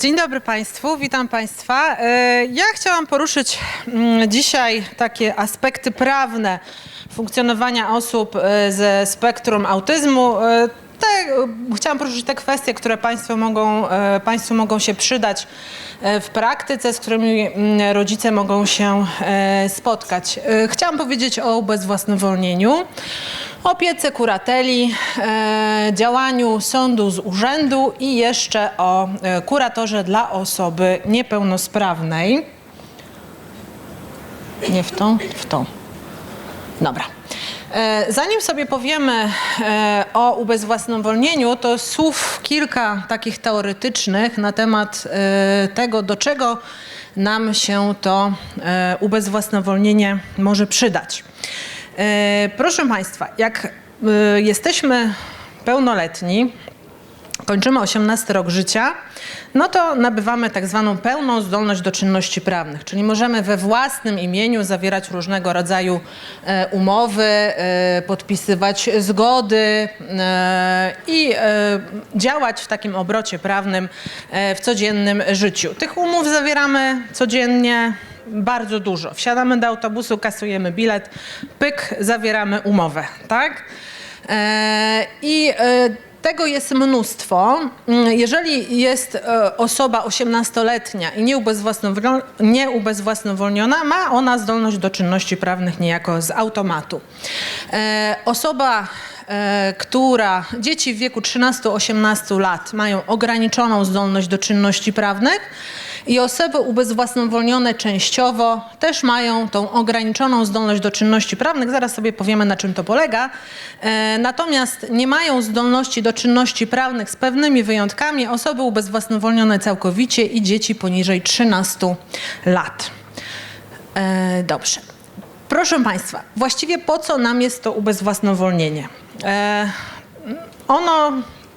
Dzień dobry Państwu, witam Państwa. E, Ja chciałam poruszyć mm, dzisiaj takie aspekty prawne funkcjonowania osób e, ze spektrum autyzmu. Te, chciałam poruszyć te kwestie, które Państwo mogą, e, Państwu mogą się przydać e, w praktyce, z którymi mm, rodzice mogą się e, spotkać. Chciałam powiedzieć o ubezwłasnowolnieniu, opiece kurateli, działaniu sądu z urzędu i jeszcze o kuratorze dla osoby niepełnosprawnej. Nie w tą, w tą. Dobra. E, Zanim sobie powiemy e, o ubezwłasnowolnieniu, to słów kilka takich teoretycznych na temat e, tego, do czego nam się to ubezwłasnowolnienie może przydać. Proszę Państwa, jak jesteśmy pełnoletni, kończymy 18 rok życia, no to nabywamy tak zwaną pełną zdolność do czynności prawnych, czyli możemy we własnym imieniu zawierać różnego rodzaju e, umowy, e, podpisywać zgody e, i działać w takim obrocie prawnym w codziennym życiu. Tych umów zawieramy codziennie bardzo dużo. Wsiadamy do autobusu, kasujemy bilet, pyk, zawieramy umowę, tak? I tego jest mnóstwo. Mm, Jeżeli jest e, osoba 18-letnia i nieubezwłasnowol- nieubezwłasnowolniona, ma ona zdolność do czynności prawnych niejako z automatu. E, Osoba e, która dzieci w wieku 13-18 lat mają ograniczoną zdolność do czynności prawnych i osoby ubezwłasnowolnione częściowo też mają tą ograniczoną zdolność do czynności prawnych. Zaraz sobie powiemy, na czym to polega. E, Natomiast nie mają zdolności do czynności prawnych z pewnymi wyjątkami osoby ubezwłasnowolnione całkowicie i dzieci poniżej 13 lat. E, Dobrze. Proszę Państwa, właściwie po co nam jest to ubezwłasnowolnienie? E, ono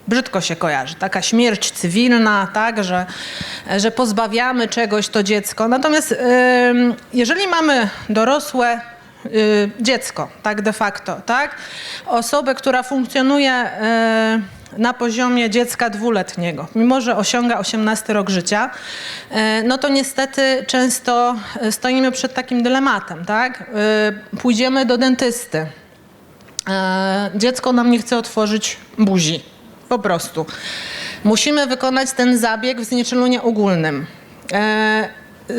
brzydko się kojarzy, taka śmierć cywilna, tak, że, że pozbawiamy czegoś to dziecko. Natomiast jeżeli mamy dorosłe y, dziecko, tak de facto, tak, osobę, która funkcjonuje y, na poziomie dziecka dwuletniego, mimo że osiąga 18 rok życia, e, no to niestety często stoimy przed takim dylematem, tak? Pójdziemy do dentysty. Dziecko nam nie chce otworzyć buzi. Po prostu. Musimy wykonać ten zabieg w znieczuleniu ogólnym. E,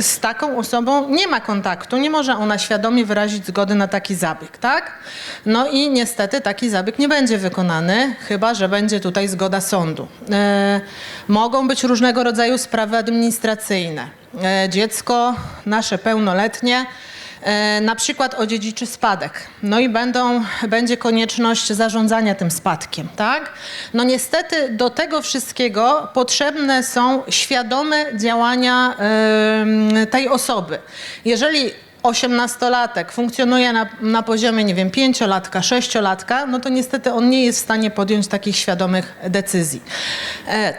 Z taką osobą nie ma kontaktu, nie może ona świadomie wyrazić zgody na taki zabieg, tak? No i niestety taki zabieg nie będzie wykonany, chyba że będzie tutaj zgoda sądu. E, Mogą być różnego rodzaju sprawy administracyjne. E, Dziecko nasze pełnoletnie na przykład odziedziczy spadek. No i będą, będzie konieczność zarządzania tym spadkiem, tak? No niestety do tego wszystkiego potrzebne są świadome działania tej osoby. Jeżeli 18-latek funkcjonuje na, na poziomie, nie wiem, pięciolatka, sześciolatka, no to niestety on nie jest w stanie podjąć takich świadomych decyzji. E,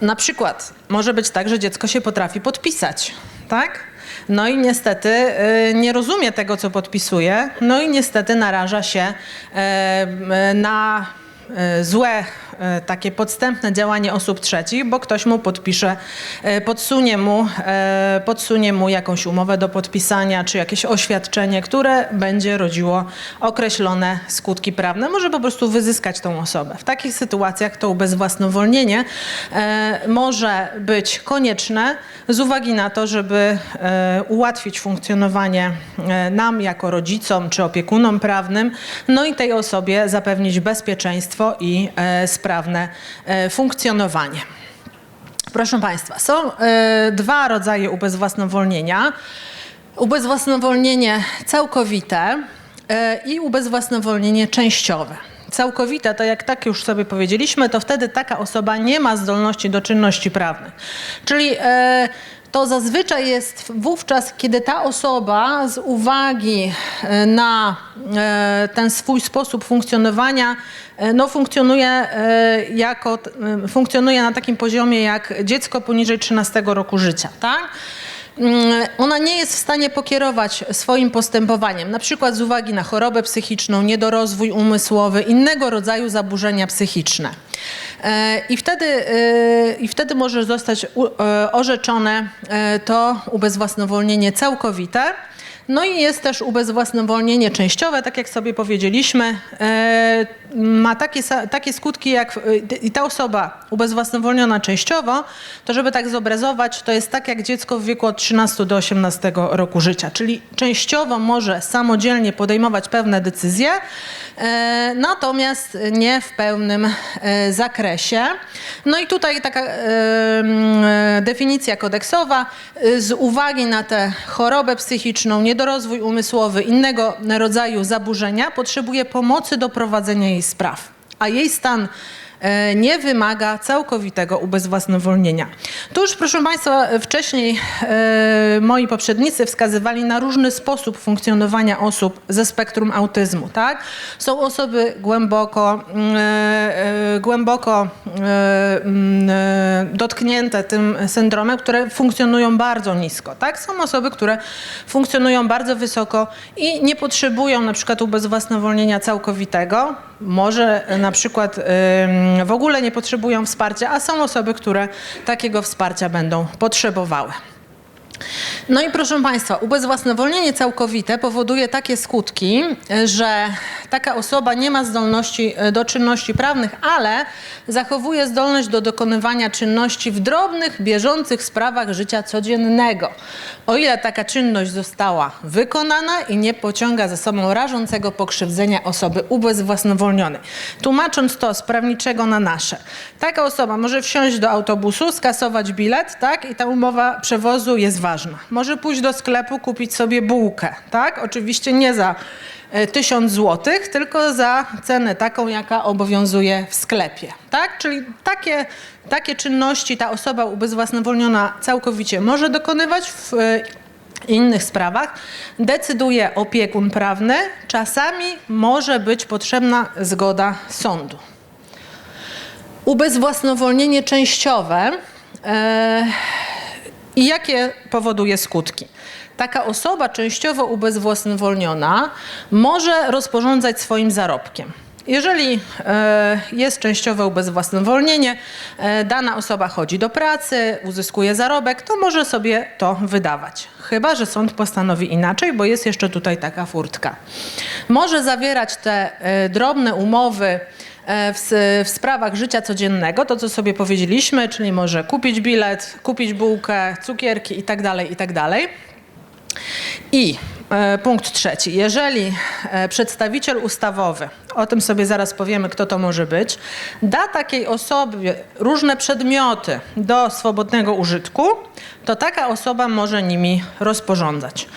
na przykład może być tak, że dziecko się potrafi podpisać, tak? No i niestety y, nie rozumie tego, co podpisuje, no i niestety naraża się e, m, na złe e, takie podstępne działanie osób trzecich, bo ktoś mu podpisze, e, podsunie mu, e, podsunie mu jakąś umowę do podpisania, czy jakieś oświadczenie, które będzie rodziło określone skutki prawne. Może po prostu wyzyskać tą osobę. W takich sytuacjach to ubezwłasnowolnienie e, może być konieczne z uwagi na to, żeby e, ułatwić funkcjonowanie e, nam jako rodzicom czy opiekunom prawnym, no i tej osobie zapewnić bezpieczeństwo i e, sprawne e, funkcjonowanie. Proszę Państwa, są e, dwa rodzaje ubezwłasnowolnienia. Ubezwłasnowolnienie całkowite i ubezwłasnowolnienie częściowe. Całkowite to jak tak już sobie powiedzieliśmy, to wtedy taka osoba nie ma zdolności do czynności prawnych. Czyli e, to zazwyczaj jest wówczas, kiedy ta osoba z uwagi e, na e, ten swój sposób funkcjonowania, e, no funkcjonuje jako, funkcjonuje na takim poziomie jak dziecko poniżej 13 roku życia, tak? Mm, ona nie jest w stanie pokierować swoim postępowaniem, na przykład z uwagi na chorobę psychiczną, niedorozwój umysłowy, innego rodzaju zaburzenia psychiczne. E, I wtedy, e, I wtedy może zostać e, orzeczone to ubezwłasnowolnienie całkowite. No i jest też ubezwłasnowolnienie częściowe, tak jak sobie powiedzieliśmy, ma takie, takie skutki jak e, i ta osoba ubezwłasnowolniona częściowo, to żeby tak zobrazować, to jest tak jak dziecko w wieku od 13 do 18 roku życia, czyli częściowo może samodzielnie podejmować pewne decyzje, natomiast nie w pełnym e, zakresie. No i tutaj taka e, e, definicja kodeksowa e, z uwagi na tę chorobę psychiczną, niedorozwój umysłowy, innego rodzaju zaburzenia, potrzebuje pomocy do prowadzenia jej spraw, a jej stan e, nie wymaga całkowitego ubezwłasnowolnienia. Tu już, proszę Państwa, wcześniej e, moi poprzednicy wskazywali na różny sposób funkcjonowania osób ze spektrum autyzmu. Tak? Są osoby głęboko, mm, e, e, głęboko e, mm, e, dotknięte tym syndromem, które funkcjonują bardzo nisko. Tak? Są osoby, które funkcjonują bardzo wysoko i nie potrzebują na przykład ubezwłasnowolnienia całkowitego. Może e, na przykład w ogóle nie potrzebują wsparcia, a są osoby, które takiego wsparcia będą potrzebowały. No i proszę Państwa, ubezwłasnowolnienie całkowite powoduje takie skutki, że taka osoba nie ma zdolności e, do czynności prawnych, ale zachowuje zdolność do dokonywania czynności w drobnych, bieżących sprawach życia codziennego. O ile taka czynność została wykonana i nie pociąga za sobą rażącego pokrzywdzenia osoby ubezwłasnowolnionej. Tłumacząc to z prawniczego na nasze. Taka osoba może wsiąść do autobusu, skasować bilet, tak? I ta umowa przewozu jest ważna. Może pójść do sklepu, kupić sobie bułkę, tak? Oczywiście nie za e, 1000 złotych, tylko za cenę taką, jaka obowiązuje w sklepie, tak? Czyli takie, takie czynności ta osoba ubezwłasnowolniona całkowicie może dokonywać w e, innych sprawach. Decyduje opiekun prawny, czasami może być potrzebna zgoda sądu. Ubezwłasnowolnienie częściowe e, i jakie powoduje skutki? Taka osoba częściowo ubezwłasnowolniona może rozporządzać swoim zarobkiem. Jeżeli e, jest częściowe ubezwłasnowolnienie, e, dana osoba chodzi do pracy, uzyskuje zarobek, to może sobie to wydawać. Chyba, że sąd postanowi inaczej, bo jest jeszcze tutaj taka furtka. Może zawierać te e, drobne umowy w, s- w sprawach życia codziennego, to co sobie powiedzieliśmy, czyli może kupić bilet, kupić bułkę, cukierki itd., itd. I e, punkt trzeci. Jeżeli e, przedstawiciel ustawowy, o tym sobie zaraz powiemy, kto to może być, da takiej osobie różne przedmioty do swobodnego użytku, to taka osoba może nimi rozporządzać.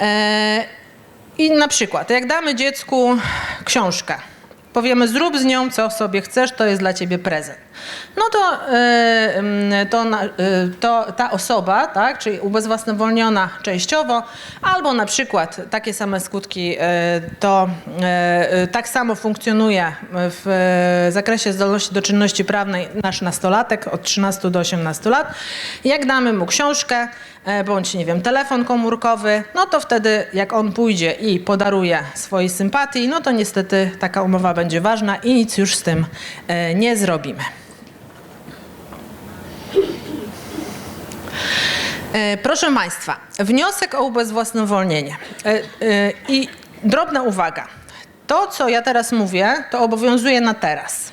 E, I na przykład, jak damy dziecku książkę, powiemy zrób z nią co sobie chcesz, to jest dla ciebie prezent. No to, e, to, e, to ta osoba, tak, czyli ubezwłasnowolniona częściowo, albo na przykład takie same skutki, e, to tak samo funkcjonuje w zakresie zdolności do czynności prawnej nasz nastolatek od 13 do 18 lat. Jak damy mu książkę, bądź nie wiem, telefon komórkowy, no to wtedy jak on pójdzie i podaruje swojej sympatii, no to niestety taka umowa będzie ważna i nic już z tym nie zrobimy. Proszę Państwa, wniosek o ubezwłasnowolnienie. E, e, I drobna uwaga. To, co ja teraz mówię, to obowiązuje na teraz.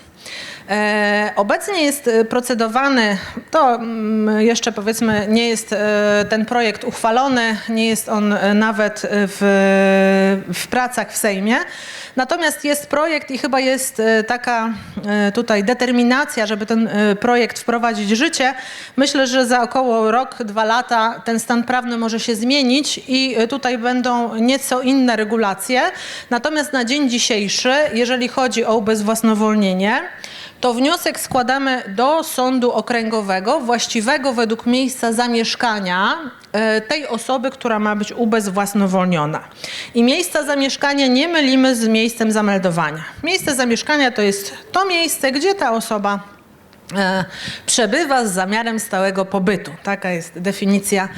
E, Obecnie jest e, procedowany, to mm, jeszcze powiedzmy nie jest e, ten projekt uchwalony, nie jest on e, nawet e, w, w pracach w Sejmie. Natomiast jest projekt i chyba jest e, taka e, tutaj determinacja, żeby ten e, projekt wprowadzić w życie. Myślę, że za około rok, dwa lata ten stan prawny może się zmienić i tutaj będą nieco inne regulacje. Natomiast na dzień dzisiejszy, jeżeli chodzi o ubezwłasnowolnienie, to wniosek składamy do sądu okręgowego, właściwego według miejsca zamieszkania tej osoby, która ma być ubezwłasnowolniona. I miejsca zamieszkania nie mylimy z miejscem zameldowania. Miejsce zamieszkania to jest to miejsce, gdzie ta osoba e, przebywa z zamiarem stałego pobytu. Taka jest definicja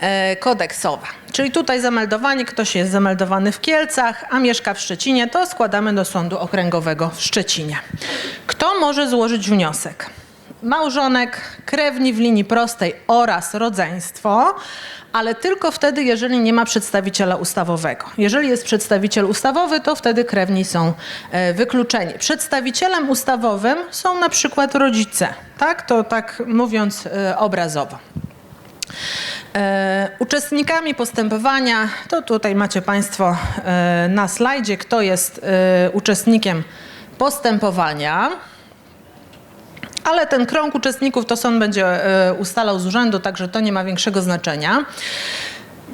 e, kodeksowa. Czyli tutaj zameldowanie, ktoś jest zameldowany w Kielcach, a mieszka w Szczecinie, to składamy do Sądu Okręgowego w Szczecinie. Kto może złożyć wniosek? Małżonek, krewni w linii prostej oraz rodzeństwo, ale tylko wtedy, jeżeli nie ma przedstawiciela ustawowego. Jeżeli jest przedstawiciel ustawowy, to wtedy krewni są e, wykluczeni. Przedstawicielem ustawowym są na przykład rodzice, tak? To tak mówiąc e, obrazowo. E, Uczestnikami postępowania, to tutaj macie Państwo e, na slajdzie, kto jest e, uczestnikiem postępowania. Ale ten krąg uczestników to sąd będzie e, ustalał z urzędu, także to nie ma większego znaczenia.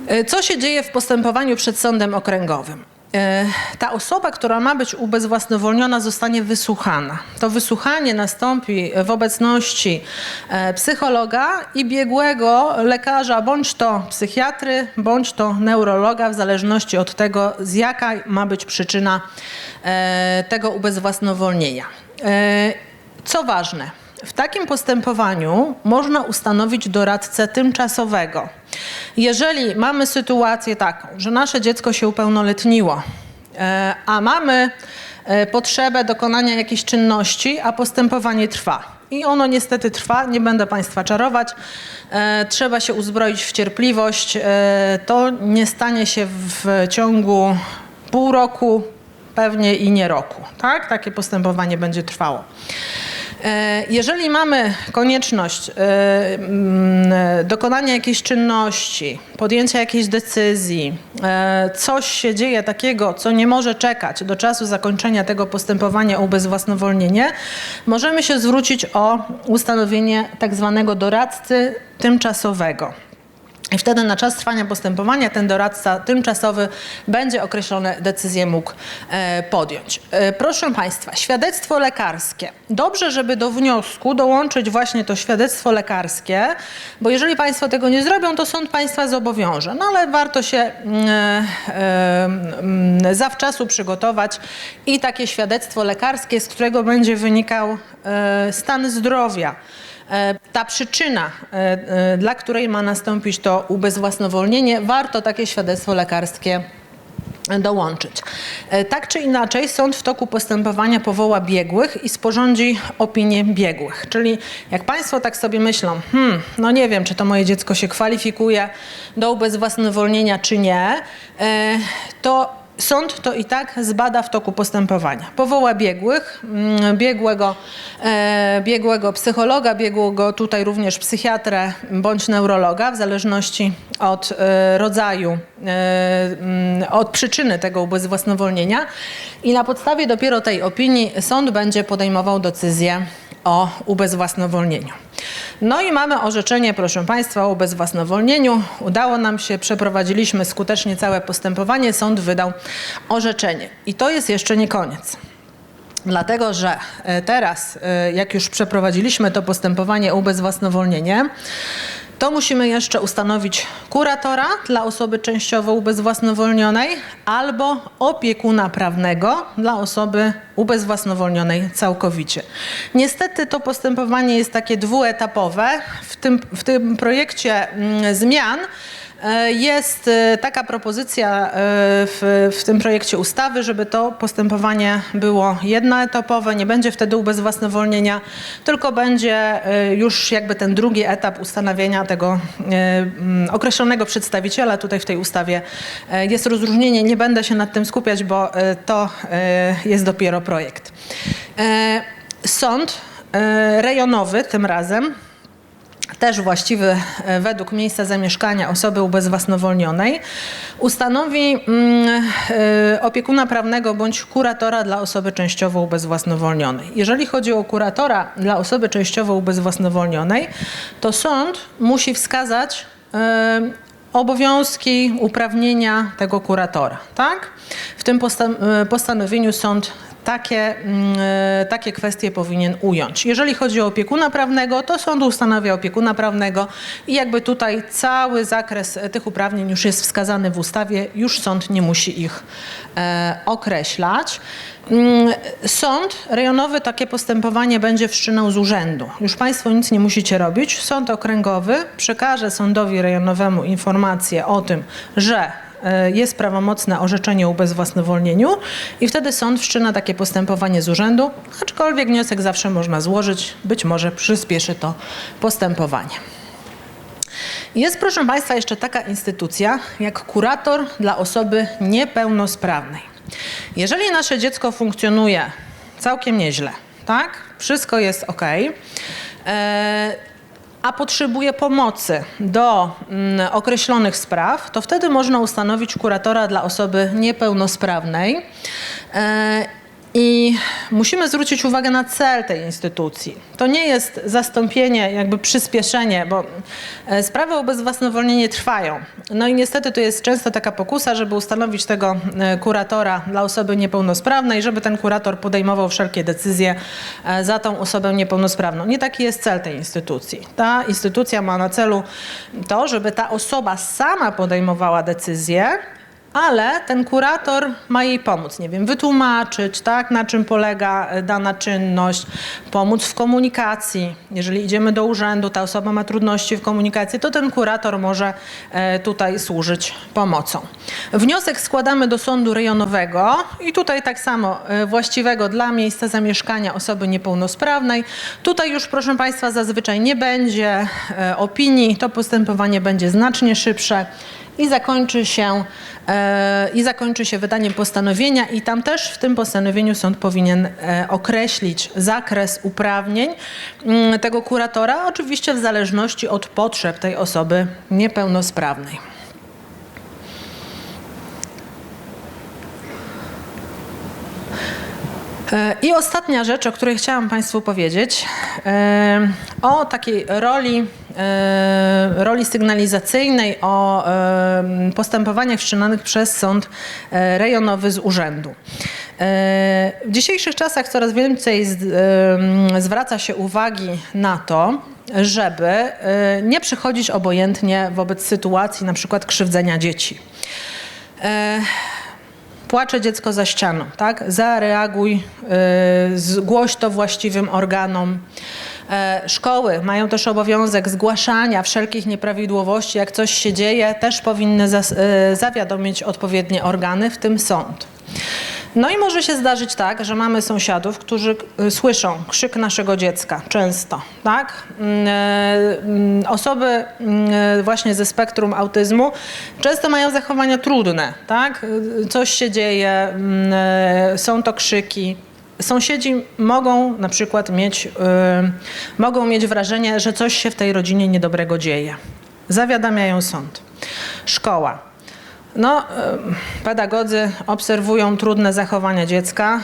E, Co się dzieje w postępowaniu przed sądem okręgowym? E, Ta osoba, która ma być ubezwłasnowolniona, zostanie wysłuchana. To wysłuchanie nastąpi w obecności psychologa i biegłego lekarza, bądź to psychiatry, bądź to neurologa, w zależności od tego, z jaka ma być przyczyna tego ubezwłasnowolnienia. Co ważne, w takim postępowaniu można ustanowić doradcę tymczasowego. Jeżeli mamy sytuację taką, że nasze dziecko się upełnoletniło, e, a mamy e, potrzebę dokonania jakiejś czynności, a postępowanie trwa. I ono niestety trwa, nie będę Państwa czarować. E, trzeba się uzbroić w cierpliwość. To nie stanie się w ciągu pół roku, pewnie i nie roku. Tak? Takie postępowanie będzie trwało. E, Jeżeli mamy konieczność e, mm, dokonania jakiejś czynności, podjęcia jakiejś decyzji, e, coś się dzieje takiego, co nie może czekać do czasu zakończenia tego postępowania o ubezwłasnowolnienie, możemy się zwrócić o ustanowienie tak zwanego doradcy tymczasowego. I wtedy na czas trwania postępowania ten doradca tymczasowy będzie określone decyzje mógł e, podjąć. E, proszę Państwa, świadectwo lekarskie. Dobrze, żeby do wniosku dołączyć właśnie to świadectwo lekarskie, bo jeżeli Państwo tego nie zrobią, to sąd Państwa zobowiąże. No ale warto się mm, e, mm, zawczasu przygotować i takie świadectwo lekarskie, z którego będzie wynikał stan zdrowia. E, ta przyczyna, e, e, dla której ma nastąpić to ubezwłasnowolnienie, warto takie świadectwo lekarskie dołączyć. Tak czy inaczej, sąd w toku postępowania powoła biegłych i sporządzi opinię biegłych. Czyli jak Państwo tak sobie myślą, hmm, no nie wiem, czy to moje dziecko się kwalifikuje do ubezwłasnowolnienia, czy nie, to Sąd to i tak zbada w toku postępowania. Powoła biegłych, mm, biegłego, e, biegłego psychologa, biegłego tutaj również psychiatrę bądź neurologa, w zależności od e, rodzaju, e, mm, od przyczyny tego ubezwłasnowolnienia. I na podstawie dopiero tej opinii sąd będzie podejmował decyzję o ubezwłasnowolnieniu. No i mamy orzeczenie, proszę Państwa, o ubezwłasnowolnieniu. Udało nam się, przeprowadziliśmy skutecznie całe postępowanie, sąd wydał orzeczenie. I to jest jeszcze nie koniec. Dlatego, że e, teraz, e, jak już przeprowadziliśmy to postępowanie o ubezwłasnowolnienie, to musimy jeszcze ustanowić kuratora dla osoby częściowo ubezwłasnowolnionej albo opiekuna prawnego dla osoby ubezwłasnowolnionej całkowicie. Niestety to postępowanie jest takie dwuetapowe. W tym, w tym projekcie mm, zmian Jest e, taka propozycja e, w, w tym projekcie ustawy, żeby to postępowanie było jednoetapowe, nie będzie wtedy ubezwłasnowolnienia, tylko będzie e, już jakby ten drugi etap ustanawiania tego e, mm, określonego przedstawiciela. Tutaj w tej ustawie e, jest rozróżnienie, nie będę się nad tym skupiać, bo e, to e, jest dopiero projekt. E, Sąd e, rejonowy tym razem też właściwy e, według miejsca zamieszkania osoby ubezwłasnowolnionej, ustanowi mm, e, opiekuna prawnego bądź kuratora dla osoby częściowo ubezwłasnowolnionej. Jeżeli chodzi o kuratora dla osoby częściowo ubezwłasnowolnionej, to sąd musi wskazać e, obowiązki, uprawnienia tego kuratora. Tak? W tym e, postanowieniu sąd takie, mm, e, takie kwestie powinien ująć. Jeżeli chodzi o opiekuna prawnego, to sąd ustanawia opiekuna prawnego i jakby tutaj cały zakres e, tych uprawnień już jest wskazany w ustawie, już sąd nie musi ich określać. Mm, Sąd rejonowy takie postępowanie będzie wszczynał z urzędu. Już Państwo nic nie musicie robić. Sąd okręgowy przekaże sądowi rejonowemu informację o tym, że e, jest prawomocne orzeczenie o ubezwłasnowolnieniu i wtedy sąd wszczyna takie postępowanie z urzędu, aczkolwiek wniosek zawsze można złożyć, być może przyspieszy to postępowanie. Jest, proszę Państwa, jeszcze taka instytucja jak kurator dla osoby niepełnosprawnej. Jeżeli nasze dziecko funkcjonuje całkiem nieźle, tak? Wszystko jest ok, e, a potrzebuje pomocy do mm, określonych spraw, to wtedy można ustanowić kuratora dla osoby niepełnosprawnej. I musimy zwrócić uwagę na cel tej instytucji. To nie jest zastąpienie, jakby przyspieszenie, bo e, sprawy o bezwłasnowolnienie trwają. No i niestety to jest często taka pokusa, żeby ustanowić tego e, kuratora dla osoby niepełnosprawnej, żeby ten kurator podejmował wszelkie decyzje e, za tą osobę niepełnosprawną. Nie taki jest cel tej instytucji. Ta instytucja ma na celu to, żeby ta osoba sama podejmowała decyzje, ale ten kurator ma jej pomóc, nie wiem, wytłumaczyć, tak, na czym polega e, dana czynność, pomóc w komunikacji. Jeżeli idziemy do urzędu, ta osoba ma trudności w komunikacji, to ten kurator może e, tutaj służyć pomocą. Wniosek składamy do sądu rejonowego i tutaj tak samo e, właściwego dla miejsca zamieszkania osoby niepełnosprawnej. Tutaj już, proszę Państwa, zazwyczaj nie będzie opinii, to postępowanie będzie znacznie szybsze i zakończy się, e, i zakończy się wydaniem postanowienia i tam też w tym postanowieniu sąd powinien e, określić zakres uprawnień mm, tego kuratora, oczywiście w zależności od potrzeb tej osoby niepełnosprawnej. E, I ostatnia rzecz, o której chciałam Państwu powiedzieć, o takiej roli, roli sygnalizacyjnej, o postępowaniach wszczynanych przez sąd rejonowy z urzędu. W dzisiejszych czasach coraz więcej zwraca się uwagi na to, żeby nie przychodzić obojętnie wobec sytuacji na przykład krzywdzenia dzieci płacze dziecko za ścianą, tak? Zareaguj, zgłoś to właściwym organom. E, szkoły mają też obowiązek zgłaszania wszelkich nieprawidłowości. Jak coś się dzieje, też powinny e, zawiadomić odpowiednie organy, w tym sąd. No i może się zdarzyć tak, że mamy sąsiadów, którzy y, słyszą krzyk naszego dziecka często, tak? Mm, e, mm, osoby mm, właśnie ze spektrum autyzmu często mają zachowania trudne, tak? Coś się dzieje, e, są to krzyki, sąsiedzi mogą na przykład mieć, y, mogą mieć wrażenie, że coś się w tej rodzinie niedobrego dzieje. Zawiadamiają sąd. Szkoła. No, pedagodzy obserwują trudne zachowania dziecka.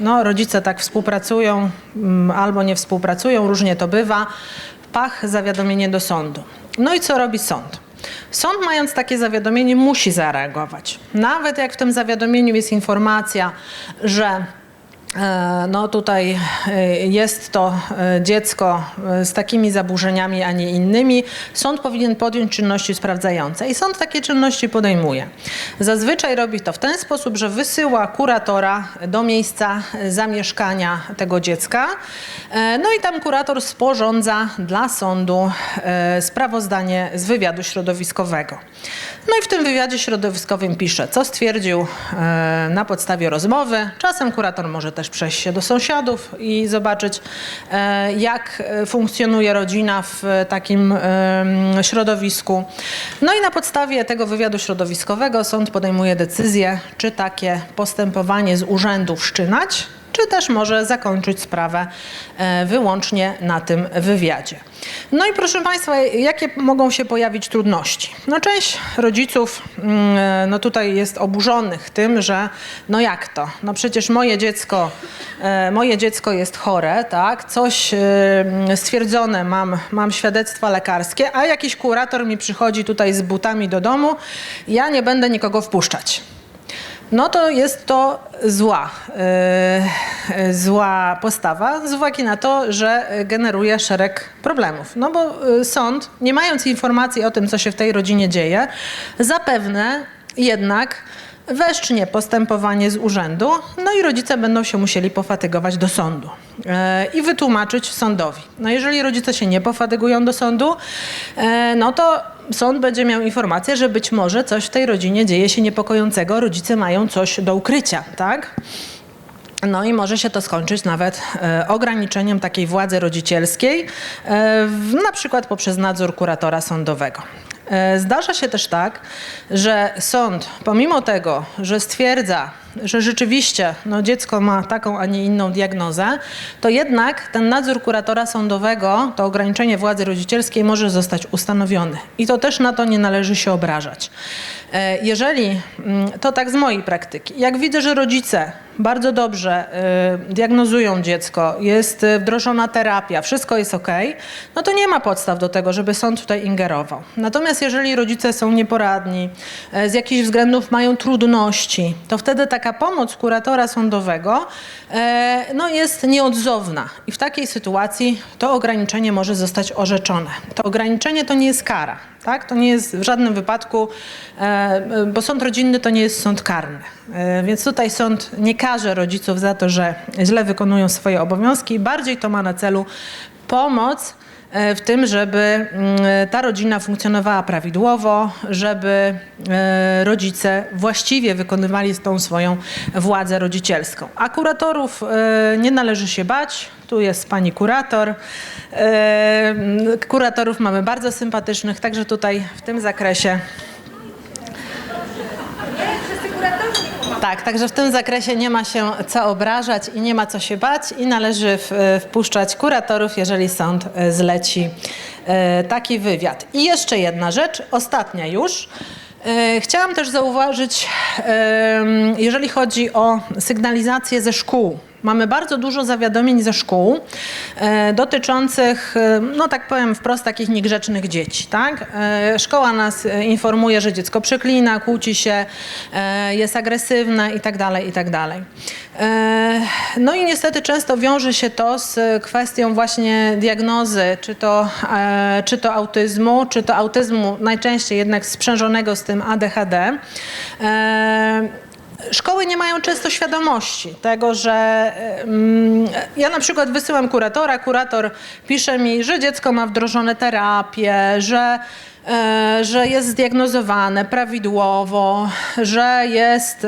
No, rodzice tak współpracują mm, albo nie współpracują, różnie to bywa. Pach, zawiadomienie do sądu. No i co robi sąd? Sąd, mając takie zawiadomienie, musi zareagować. Nawet jak w tym zawiadomieniu jest informacja, że no tutaj e, jest to e, dziecko z takimi zaburzeniami, a nie innymi. Sąd powinien podjąć czynności sprawdzające i sąd takie czynności podejmuje. Zazwyczaj robi to w ten sposób, że wysyła kuratora do miejsca zamieszkania tego dziecka. No i tam kurator sporządza dla sądu sprawozdanie z wywiadu środowiskowego. No i w tym wywiadzie środowiskowym pisze, co stwierdził na podstawie rozmowy. Czasem kurator może też przejść się do sąsiadów i zobaczyć, e, jak funkcjonuje rodzina w takim środowisku. No i na podstawie tego wywiadu środowiskowego sąd podejmuje decyzję, czy takie postępowanie z urzędu wszczynać, czy też może zakończyć sprawę e, wyłącznie na tym wywiadzie. No i proszę Państwa, jakie mogą się pojawić trudności? No część rodziców mm, e, no tutaj jest oburzonych tym, że no jak to? No przecież moje dziecko, e, moje dziecko jest chore, tak? Coś stwierdzone, mam, mam świadectwa lekarskie, a jakiś kurator mi przychodzi tutaj z butami do domu, ja nie będę nikogo wpuszczać. no to jest to zła, e, zła postawa z uwagi na to, że generuje szereg problemów. No bo e, sąd, nie mając informacji o tym, co się w tej rodzinie dzieje, zapewne jednak weszcznie postępowanie z urzędu, no i rodzice będą się musieli pofatygować do sądu e, i wytłumaczyć sądowi. No jeżeli rodzice się nie pofatygują do sądu, e, no to sąd będzie miał informację, że być może coś w tej rodzinie dzieje się niepokojącego, rodzice mają coś do ukrycia, tak? No i może się to skończyć nawet e, ograniczeniem takiej władzy rodzicielskiej, e, w, na przykład poprzez nadzór kuratora sądowego. E, Zdarza się też tak, że sąd, pomimo tego, że stwierdza, że rzeczywiście no, dziecko ma taką, a nie inną diagnozę, to jednak ten nadzór kuratora sądowego, to ograniczenie władzy rodzicielskiej może zostać ustanowiony. I to też na to nie należy się obrażać. E, Jeżeli, mm, to tak z mojej praktyki, jak widzę, że rodzice bardzo dobrze y, diagnozują dziecko, jest y, wdrożona terapia, wszystko jest ok, no to nie ma podstaw do tego, żeby sąd tutaj ingerował. Natomiast jeżeli rodzice są nieporadni, e, z jakichś względów mają trudności, to wtedy taka pomoc kuratora sądowego e, no jest nieodzowna i w takiej sytuacji to ograniczenie może zostać orzeczone. To ograniczenie to nie jest kara. Tak? To nie jest w żadnym wypadku, e, bo sąd rodzinny to nie jest sąd karny. E, Więc tutaj sąd nie karze rodziców za to, że źle wykonują swoje obowiązki. Bardziej to ma na celu pomoc e, w tym, żeby mm, ta rodzina funkcjonowała prawidłowo, żeby e, rodzice właściwie wykonywali tą swoją władzę rodzicielską. A kuratorów e, nie należy się bać. Tu jest pani kurator. E, Kuratorów mamy bardzo sympatycznych, także tutaj w tym zakresie Tak, także w tym zakresie nie ma się co obrażać i nie ma co się bać i należy w, wpuszczać kuratorów, jeżeli sąd e, zleci e, taki wywiad. I jeszcze jedna rzecz, ostatnia już. E, Chciałam też zauważyć, jeżeli chodzi o sygnalizację ze szkół. Mamy bardzo dużo zawiadomień ze szkół e, dotyczących, e, no tak powiem wprost, takich niegrzecznych dzieci. Tak? E, szkoła nas e, informuje, że dziecko przeklina, kłóci się, e, jest agresywne itd. itd. E, no i niestety często wiąże się to z kwestią właśnie diagnozy, czy to, e, czy to autyzmu, czy to autyzmu najczęściej jednak sprzężonego z tym ADHD. E, Szkoły nie mają często świadomości tego, że mm, ja na przykład wysyłam kuratora, kurator pisze mi, że dziecko ma wdrożone terapie, że, że jest zdiagnozowane prawidłowo, że jest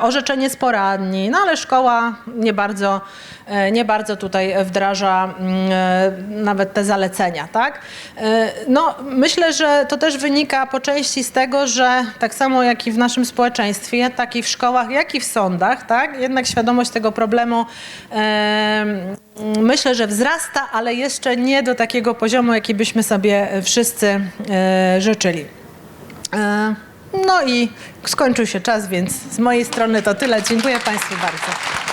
orzeczenie z poradni, no ale szkoła nie bardzo, e, nie bardzo tutaj wdraża mm, e, nawet te zalecenia, tak? E, No, myślę, że to też wynika po części z tego, że tak samo jak i w naszym społeczeństwie, tak i w szkołach, jak i w sądach, tak? Jednak świadomość tego problemu em, myślę, że wzrasta, ale jeszcze nie do takiego poziomu, jaki byśmy sobie wszyscy e, życzyli. E, No i skończył się czas, więc z mojej strony to tyle. Dziękuję Państwu bardzo.